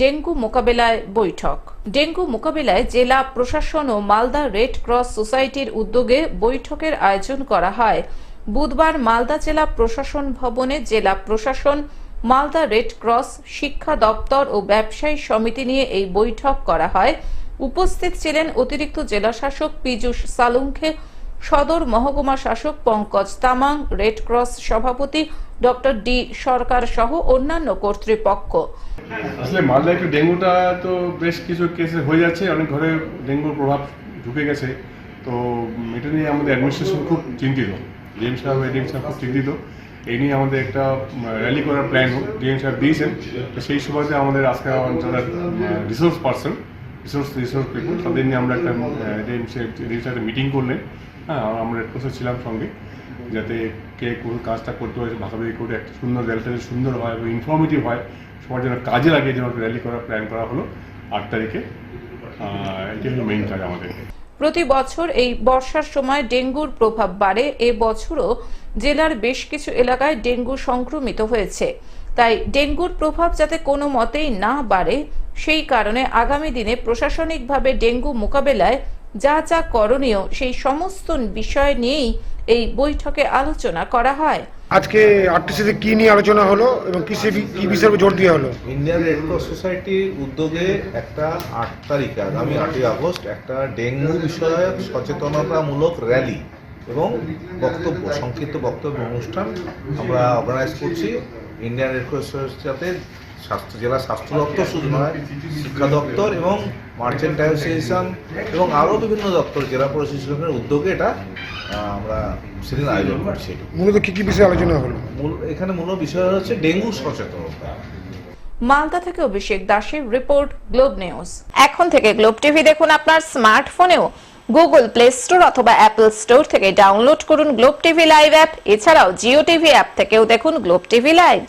Dengue মোকাবেলায় বৈঠক। Dengue মোকাবেলায় জেলা প্রশাসন ও মালদা রেড ক্রস সোসাইটির উদ্যোগে বৈঠকের আয়োজন করা হয়। বুধবার মালদা জেলা প্রশাসন ভবনে জেলা প্রশাসন, মালদা রেড ক্রস শিক্ষা দপ্তর ও ব্যবসায়ী সমিতি নিয়ে এই বৈঠক করা হয়। উপস্থিত ছিলেন অতিরিক্ত জেলাশাসক পীযূষ সালুঙ্খে সদর মহকুমা শাসক পঙ্কজ তামাং রেড ক্রস সভাপতি ডক্টর ডি সরকার সহ অন্যান্য কর্তৃপক্ষ। আসলে মালদা একটু ডেঙ্গুটা তো বেশ কিছু কেসে হয়ে যাচ্ছে, অনেক ঘরে ডেঙ্গুর প্রভাব ঢুকে গেছে। তো এটা নিয়ে আমাদের অ্যাডমিনিস্ট্রেশন খুব চিন্তিত। ডিএম সাহেব, এডিএম সাহেব খুব চিন্তিত। এই নিয়ে আমাদের একটা র্যালি করার প্ল্যান ডিএম সাহেব দিয়েছেন। তো সেই সময়তে আমাদের আজকে যারা resource person resource resource people তাদের নিয়ে আমরা একটা ডিএম সাহেব ডিএম সাহেব মিটিং করলেন। হ্যাঁ আমরা রেড ক্রসে ছিলাম সঙ্গে, যাতে কে কোন কাজটা করতে হয় ভাগাভাগি করে একটা সুন্দর র্যালিটা সুন্দর হয় এবং ইনফর্মেটিভ হয়, সবার যেন কাজে লাগে যেন র্যালি করার প্ল্যান করা হলো আট তারিখে। এটাই হলো মেইন কাজ আমাদের। প্রতি বছর এই বর্ষার সময় ডেঙ্গুর প্রভাব বাড়ে। এ বছরও জেলার বেশ কিছু এলাকায় ডেঙ্গু সংক্রমিত হয়েছে। তাই ডেঙ্গুর প্রভাব যাতে কোনো মতেই না বাড়ে, সেই কারণে আগামী দিনে প্রশাসনিকভাবে ডেঙ্গু মোকাবেলায় যা যা করণীয় সেই সমস্ত বিষয় নিয়েই এই বৈঠকে আলোচনা করা হয়। আজকে আরটিসিতে কি নিয়ে আলোচনা হলো এবং কি সে- কি বিষয়ের উপর জোর দেওয়া হলো? ইন্ডিয়ান রেড ক্রস সোসাইটির উদ্যোগে একটা আট তারিখে আগামী আটই আগস্ট একটা ডেঙ্গু বিষয়ক সচেতনতামূলক র্যালি এবং বক্তব্য সংক্ষিপ্ত বক্তব্য অনুষ্ঠান আমরা অর্গানাইজ করছি। ইন্ডিয়ান রেড ক্রস সাথে স্বাস্থ্য জেলা স্বাস্থ্য দপ্তর শুধু নয় শিক্ষা দপ্তর এবং মার্চেন্ট অ্যাসোসিয়েশন এবং আরও বিভিন্ন দপ্তর জেলা প্রশাসনের উদ্যোগে এটা আমরা সেদিন আয়োজন করছি মূলত কি কি বিষয়ে আলোচনা হলো? মূল এখানে মূল বিষয় হচ্ছে ডেঙ্গু সচেতনতা। মালদা থেকে অভিষেক দাসের রিপোর্ট গ্লোব নিউজ। এখন থেকে গ্লোব টিভি দেখুন আপনার স্মার্টফোনেও। গুগল প্লে স্টোর অথবা অ্যাপল স্টোর থেকে ডাউনলোড করুন গ্লোব টিভি লাইভ অ্যাপ। এছাড়াও জিও টিভি অ্যাপ থেকেও দেখুন গ্লোব টিভি লাইভ।